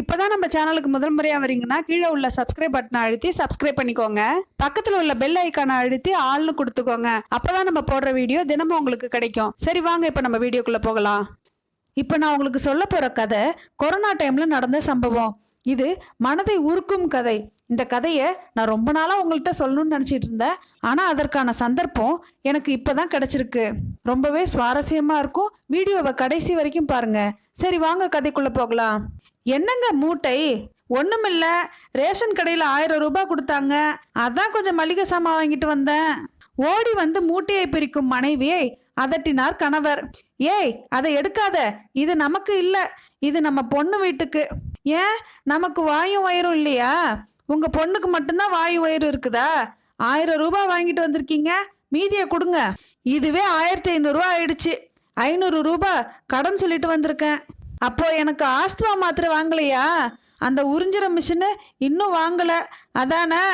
இப்போதான் நம்ம சேனலுக்கு முதல் முறையாக வரீங்கன்னா கீழே உள்ள சப்ஸ்கிரைப் பட்டனை அழுத்தி சப்ஸ்கிரைப் பண்ணிக்கோங்க. பக்கத்தில் உள்ள பெல் ஐக்கானை அழுத்தி ஆள்னு கொடுத்துக்கோங்க. அப்போதான் நம்ம போடுற வீடியோ தினமும் உங்களுக்கு கிடைக்கும். சரி வாங்க இப்போ நம்ம வீடியோக்குள்ளே போகலாம். இப்போ நான் உங்களுக்கு சொல்ல போகிற கதை கொரோனா டைமில் நடந்த சம்பவம். இது மனதை உருக்கும் கதை. இந்த கதையை நான் ரொம்ப நாளாக உங்கள்கிட்ட சொல்லணும்னு நினச்சிட்டு இருந்தேன். ஆனால் அதற்கான சந்தர்ப்பம் எனக்கு இப்போ தான் கிடச்சிருக்கு. ரொம்பவே சுவாரஸ்யமாக இருக்கும். வீடியோவை கடைசி வரைக்கும் பாருங்கள் சரி வாங்க கதைக்குள்ளே போகலாம். என்னங்க மூட்டை? ஒன்றுமில்ல ரேஷன் கடையில் ஆயிரம் ரூபாய் கொடுத்தாங்க. அதான் கொஞ்சம் மளிகை சாமான் வாங்கிட்டு வந்தேன். ஓடி வந்து மூட்டையை பிரிக்கும் மனைவியை அதட்டினார் கணவர். ஏய் அதை எடுக்காத. இது நமக்கு இல்ல. இது நம்ம பொண்ணு வீட்டுக்கு. ஏன்? நமக்கு வாயும் வயிறும் இல்லையா? உங்க பொண்ணுக்கு மட்டும்தான் வாயு வயிறு இருக்குதா? ஆயிரம் ரூபாய் வாங்கிட்டு வந்திருக்கீங்க. மீதியை கொடுங்க. இதுவே ஆயிரத்தி ஐநூறுரூவா ஆயிடுச்சு. ஐநூறு ரூபாய் கடன் சொல்லிட்டு வந்திருக்கேன். அப்போ எனக்கு ஆஸ்துமா மாத்திரை வாங்கலையா? அந்த உறிஞ்சிற மிஷினு இன்னும் வாங்கல. அதானே?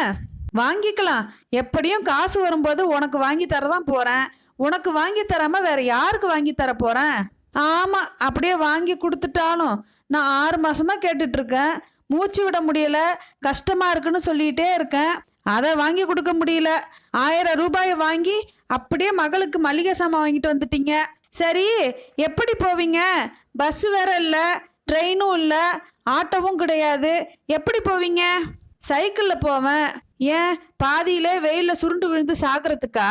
வாங்கிக்கலாம். எப்படியும் காசு வரும்போது உனக்கு வாங்கி தரதான் போறேன். உனக்கு வாங்கி தராம வேற யாருக்கு வாங்கி தர போறேன்? ஆமா அப்படியே வாங்கி கொடுத்துட்டாலும். நான் ஆறு மாசமா கேட்டுட்டு இருக்கேன் மூச்சு விட முடியல. கஷ்டமா இருக்குன்னு சொல்லிட்டே இருக்கேன். அதை வாங்கி கொடுக்க முடியல. ஆயிரம் ரூபாயை வாங்கி அப்படியே மகளுக்கு மளிகை சாமான் வாங்கிட்டு வந்துட்டீங்க. சரி எப்படி போவீங்க? பஸ் வேற இல்லை ட்ரெயினும் இல்லை ஆட்டோவும் கிடையாது. எப்படி போவீங்க? சைக்கிளில் போவேன். ஏன்? பாதியிலே வெயிலில் சுருண்டு விழுந்து சாகிறதுக்கா?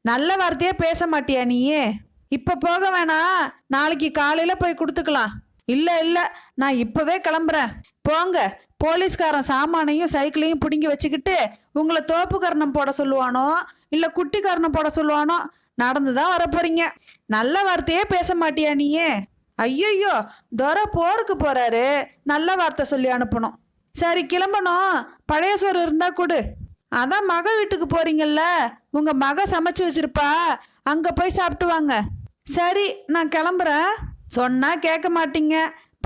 நல்ல வார்த்தையே பேச மாட்டியா நீயே? இப்போ போக வேணாம் நாளைக்கு காலையில் போய் கொடுத்துக்கலாம். இல்லை இல்லை நான் இப்போவே கிளம்புறேன். போங்க. போலீஸ்காரன் சாமானையும் சைக்கிளையும் பிடுங்கி வச்சுக்கிட்டு உங்களை தோப்பு கரணம் போட சொல்லுவானோ? இல்லை குட்டி கரணம் போட சொல்லுவானோ? நடந்து தான் வரப்போறீங்க. நல்ல வார்த்தையே பேச மாட்டியா நீயே? ஐயையோ துரை போருக்கு போறாரு. நல்ல வார்த்தை சொல்லி அனுப்பணும். சரி கிளம்பணும். பழைய சோறு இருந்தா கொடு. அதான் மக வீட்டுக்கு போறீங்கல்ல உங்க மக சமைச்சு வச்சிருப்பா. அங்க போய் சாப்பிட்டு வாங்க. சரி நான் கிளம்புறேன். சொன்னா கேட்க மாட்டீங்க.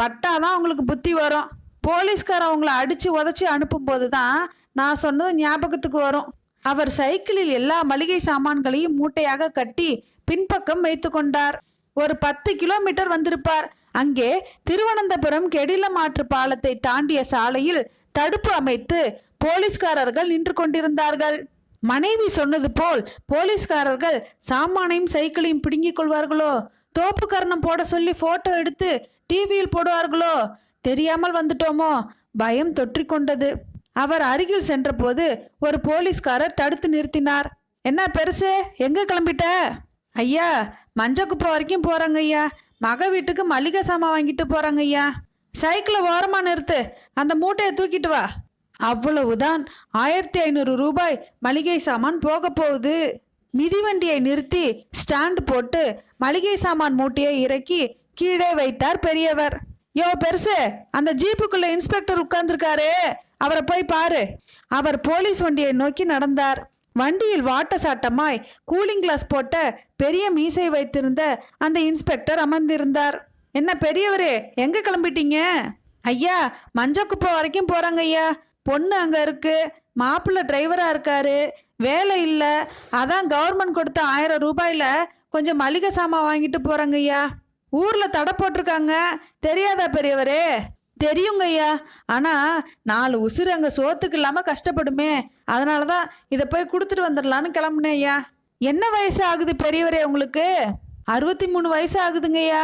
பட்டாதான் உங்களுக்கு புத்தி வரும். போலீஸ்காரன் உங்களை அடிச்சு உதச்சி அனுப்பும்போது தான் நான் சொன்னது ஞாபகத்துக்கு வரும். அவர் சைக்கிளில் எல்லா மளிகை சாமான்களையும் மூட்டையாக கட்டி பின்பக்கம் வைத்து கொண்டார். ஒரு பத்து கிலோமீட்டர் வந்திருப்பார். அங்கே திருவனந்தபுரம் கெடிலமாற்று பாலத்தை தாண்டிய சாலையில் தடுப்பு அமைத்து போலீஸ்காரர்கள் நின்று கொண்டிருந்தார்கள். மனைவி சொன்னது போல் போலீஸ்காரர்கள் சாமானையும் சைக்கிளையும் பிடுங்கிக் கொள்வார்களோ? தோப்பு கரணம் போட சொல்லி போட்டோ எடுத்து டிவியில் போடுவார்களோ? தெரியாமல் வந்துட்டோமோ? பயம் தொற்றிக்கொண்டது அவர் அருகில் சென்றபோது ஒரு போலீஸ்காரர் தடுத்து நிறுத்தினார். என்ன பெருசு? எங்க கிளம்பிட்ட? ஐயா மஞ்சக்குப்பை வரைக்கும் போறாங்க ஐயா. மக வீட்டுக்கு மளிகை சாமான் வாங்கிட்டு போறாங்க ஐயா. சைக்கிளை ஓரமாக நிறுத்து. அந்த மூட்டையை தூக்கிட்டு வா. அவ்வளவுதான். ஆயிரத்தி ஐநூறு ரூபாய் மளிகை சாமான் போக போகுது. மிதிவண்டியை நிறுத்தி ஸ்டாண்ட் போட்டு மளிகை சாமான் மூட்டையை இறக்கி கீழே வைத்தார் பெரியவர். யோ பெருசு அந்த ஜீப்புக்குள்ள இன்ஸ்பெக்டர் உட்கார்ந்துருக்காரு. அவரை போய் பாரு. அவர் போலீஸ் வண்டியை நோக்கி நடந்தார். வண்டியில் வாட்ட சாட்டமாய் கூலிங் கிளாஸ் போட்ட பெரிய மீசை வைத்திருந்த அந்த இன்ஸ்பெக்டர் அமர்ந்திருந்தார். என்ன பெரியவரே எங்க கிளம்பிட்டீங்க? ஐயா மஞ்சக்குப்பம் வரைக்கும் போறாங்க ஐயா. பொண்ணு அங்க இருக்கு. மாப்பிள்ளை டிரைவரா இருக்காரு. வேலை இல்லை. அதான் கவர்மெண்ட் கொடுத்த ஆயிரம் ரூபாயில கொஞ்சம் மளிகை சாமான் வாங்கிட்டு போறாங்க ஐயா. ஊர்ல தடை போட்டிருக்காங்க. தெரியாதா பெரியவரே? தெரியுங்க ஐயா. ஆனால் நாலு உசுறு அங்கே சோத்துக்கு இல்லாமல் கஷ்டப்படுமே. அதனால தான் இதை போய் கொடுத்துட்டு வந்துடலான்னு கிளம்புனேன் ஐயா. என்ன வயசு ஆகுது பெரியவரே உங்களுக்கு? அறுபத்தி மூணு வயசு ஆகுதுங்க ஐயா.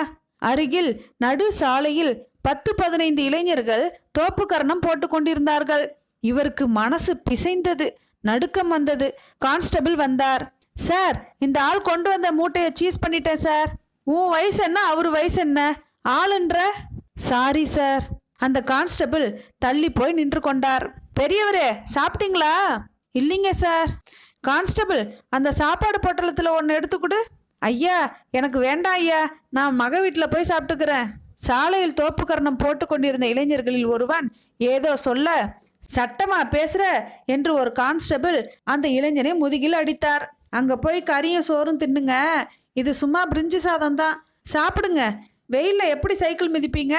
அருகில் நடு சாலையில் பத்து பதினைந்து இளைஞர்கள் தோப்பு கரணம் போட்டு கொண்டிருந்தார்கள். இவருக்கு மனசு பிசைந்தது நடுக்கம் வந்தது. கான்ஸ்டபிள் வந்தார். சார் இந்த ஆள் கொண்டு வந்த மூட்டையை சீஸ் பண்ணிட்டேன் சார். உன் வயசு என்ன அவர் வயசு என்ன? ஆளுன்ற? Sorry sir. அந்த கான்ஸ்டபிள் தள்ளி போய் நின்று கொண்டார். பெரியவரே சாப்பிட்டீங்களா? இல்லைங்க சார். கான்ஸ்டபிள் அந்த சாப்பாடு பொட்டலத்தில் ஒன்று எடுத்துக்கொடு. ஐயா எனக்கு வேண்டாம் ஐயா. நான் மக வீட்டில் போய் சாப்பிட்டுக்கிறேன். சாலையில் தோப்புக்கரணம் போட்டு கொண்டிருந்த இளைஞர்களில் ஒருவன் ஏதோ சொல்ல சட்டமா பேசுற? என்று ஒரு கான்ஸ்டபிள் அந்த இளைஞனை முதுகில் அடித்தார். அங்க போய் கறியும் சோறும் தின்னுங்க. இது சும்மா பிரிஞ்சு சாதம் தான் சாப்பிடுங்க. வெயிலில் எப்படி சைக்கிள் மிதிப்பீங்க?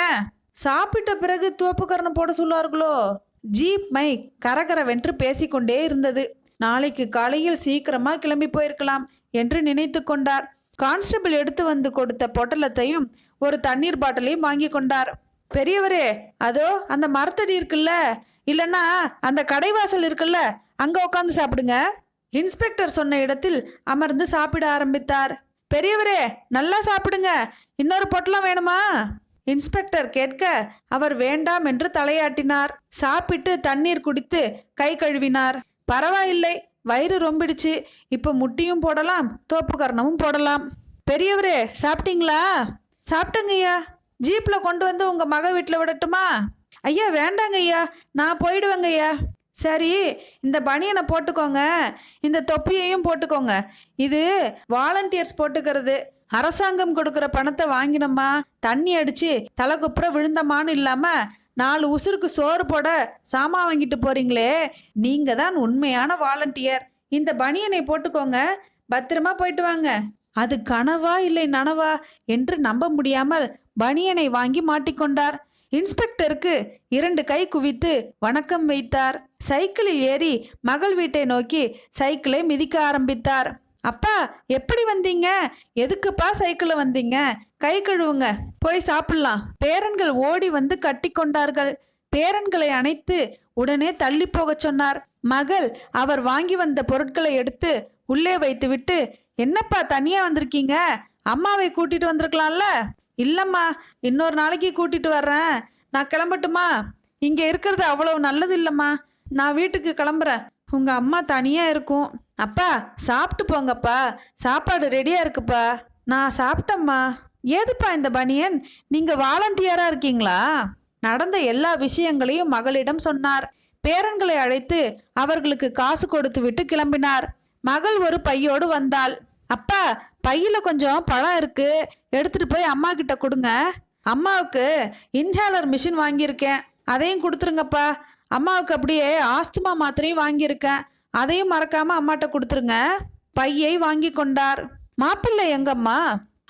சாப்பிட்ட பிறகு தோப்பு கரணம் போட சொல்லுவார்களோ ஜீப் மை கரகரவென்று பேசிக்கொண்டே இருந்தது. நாளைக்கு காலையில் சீக்கிரமா கிளம்பி போயிருக்கலாம் என்று நினைத்து கொண்டார். கான்ஸ்டபிள் எடுத்து வந்து கொடுத்த பொட்டலத்தையும் ஒரு தண்ணீர் பாட்டிலையும் வாங்கி கொண்டார். பெரியவரே அதோ அந்த மரத்தடி இருக்குல்ல? இல்லைன்னா அந்த கடைவாசல் இருக்குல்ல? அங்கே உட்காந்து சாப்பிடுங்க. இன்ஸ்பெக்டர் சொன்ன இடத்தில் அமர்ந்து சாப்பிட ஆரம்பித்தார். பெரியவரே நல்லா சாப்பிடுங்க. இன்னொரு பொட்டலம் வேணுமா? இன்ஸ்பெக்டர் கேட்க அவர் வேண்டாம் என்று தலையாட்டினார். சாப்பிட்டு தண்ணீர் குடித்து கை கழுவினார். பரவாயில்லை வயிறு ரொம்பிடுச்சு. இப்போ முட்டியும் போடலாம் தோப்பு கரணமும் போடலாம். பெரியவரே சாப்பிட்டீங்களா? சாப்பிட்டேங்க ஐயா. ஜீப்பில் கொண்டு வந்து உங்கள் மக வீட்டில் விடட்டுமா? ஐயா வேண்டாங்க ஐயா. நான் போயிடுவேங்க ஐயா. சரி இந்த பனியனை போட்டுக்கோங்க. இந்த தொப்பியையும் போட்டுக்கோங்க. இது வாலண்டியர்ஸ் போட்டுக்கிறது. அரசாங்கம் கொடுக்குற பணத்தை வாங்கினோமா தண்ணி அடிச்சு தலை குப்புற விழுந்தமான்னு இல்லாம நாலு உசுருக்கு சோறு போட சாமா வாங்கிட்டு போறீங்களே. நீங்க தான் உண்மையான வாலண்டியர். இந்த பனியனை போட்டுக்கோங்க. பத்திரமா போயிட்டு வாங்க. அது கனவா இல்லை நனவா என்று நம்ப முடியாமல் பனியனை வாங்கி மாட்டிக்கொண்டார். இன்ஸ்பெக்டருக்கு இரண்டு கை குவித்து வணக்கம் வைத்தார். சைக்கிளில் ஏறி மகள் வீட்டை நோக்கி சைக்கிளை மிதிக்க ஆரம்பித்தார். அப்பா எப்படி வந்தீங்க? எதுக்குப்பா சைக்கிளில் வந்தீங்க? கை கழுவுங்க போய் சாப்பிடலாம். பேரன்கள் ஓடி வந்து கட்டி கொண்டார்கள். பேரன்களை அணைத்து உடனே தள்ளி போகச் சொன்னார். மகள் அவர் வாங்கி வந்த பொருட்களை எடுத்து உள்ளே வைத்துவிட்டு என்னப்பா தனியா வந்திருக்கீங்க? அம்மாவை கூட்டிட்டு வந்திருக்கலாம்ல? இல்லம்மா இன்னொரு நாளைக்கு கூட்டிட்டு வர்றேன். நான் கிளம்பட்டுமா? இங்க இருக்கிறது அவ்வளவு நல்லது இல்லம்மா. நான் வீட்டுக்கு கிளம்புறேன். உங்க அம்மா தனியா இருக்கும். அப்பா சாப்பிட்டு போங்கப்பா. சாப்பாடு ரெடியாக இருக்குப்பா. நான் சாப்பிட்டம்மா. ஏதுப்பா இந்த பனியன்? நீங்கள் வாலண்டியராக இருக்கீங்களா? நடந்த எல்லா விஷயங்களையும் மகளிடம் சொன்னார். பேரன்களை அழைத்து அவர்களுக்கு காசு கொடுத்து விட்டு கிளம்பினார். மகள் ஒரு பையோடு வந்தாள். அப்பா பையில கொஞ்சம் பழம் இருக்கு. எடுத்துட்டு போய் அம்மா கிட்ட கொடுங்க. அம்மாவுக்கு இன்ஹேலர் மிஷின் வாங்கியிருக்கேன். அதையும் கொடுத்துருங்கப்பா. அம்மாவுக்கு அப்படியே ஆஸ்துமா மாத்திரையும் வாங்கியிருக்கேன். அதையும் மறக்காம அம்மாட்ட கொடுத்துருங்க. பையை வாங்கி கொண்டார். மாப்பிள்ளை எங்கம்மா?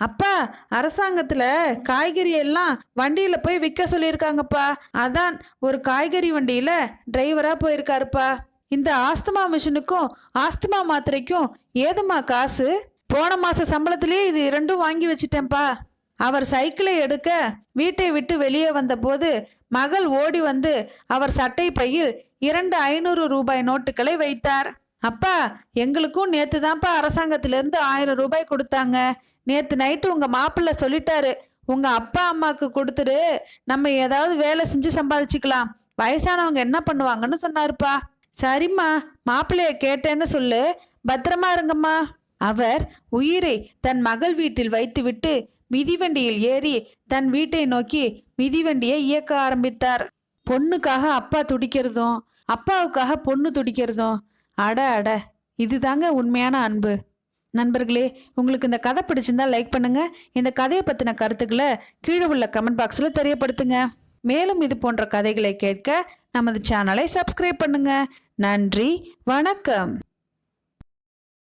அப்பா அரசாங்கத்துல காய்கறி எல்லாம் வண்டியில போய் விற்க சொல்லியிருக்காங்கப்பா. அதான் ஒரு காய்கறி வண்டியில டிரைவரா போயிருக்காருப்பா. இந்த ஆஸ்துமா மிஷினுக்கும் ஆஸ்துமா மாத்திரைக்கும் ஏதும்மா காசு? போன மாச சம்பளத்திலே இது இரண்டும் வாங்கி வச்சிட்டேன்ப்பா. அவர் சைக்கிளை எடுக்க வீட்டை விட்டு வெளியே வந்தபோது மகள் ஓடி வந்து அவர் சட்டை பையில் இரண்டு ஐநூறு ரூபாய் நோட்டுகளை வைத்தார். அப்பா எங்களுக்கும் நேத்து தான்ப்பா அரசாங்கத்திலிருந்து ஆயிரம் ரூபாய் கொடுத்தாங்க. நேத்து நைட்டு உங்க மாப்பிள்ளை சொல்லிட்டாரு உங்க அப்பா அம்மாவுக்கு கொடுத்துரு நம்ம ஏதாவது வேலை செஞ்சு சம்பாதிச்சுக்கலாம். வயசானவங்க என்ன பண்ணுவாங்கன்னு சொன்னாருப்பா. சரிம்மா மாப்பிள்ளைய கேட்டேன்னு சொல்லு. பத்திரமா இருங்கம்மா. அவர் உயிரை தன் மகள் வீட்டில் வைத்துவிட்டு மிதிவண்டியில் ஏறி தன் வீட்டை நோக்கி மிதிவண்டியை இயக்க ஆரம்பித்தார். பொண்ணுக்காக அப்பா துடிக்கிறதும் அப்பாவுக்காக பொண்ணு துடிக்கிறதும். அட அட இதுதாங்க உண்மையான அன்பு. நண்பர்களே உங்களுக்கு இந்த கதை பிடிச்சிருந்தா லைக் பண்ணுங்க. இந்த கதையை பற்றின கருத்துக்களை கீழே உள்ள கமெண்ட் பாக்ஸில் தெரியப்படுத்துங்க. மேலும் இது போன்ற கதைகளை கேட்க நமது சேனலை சப்ஸ்கிரைப் பண்ணுங்க. நன்றி வணக்கம்.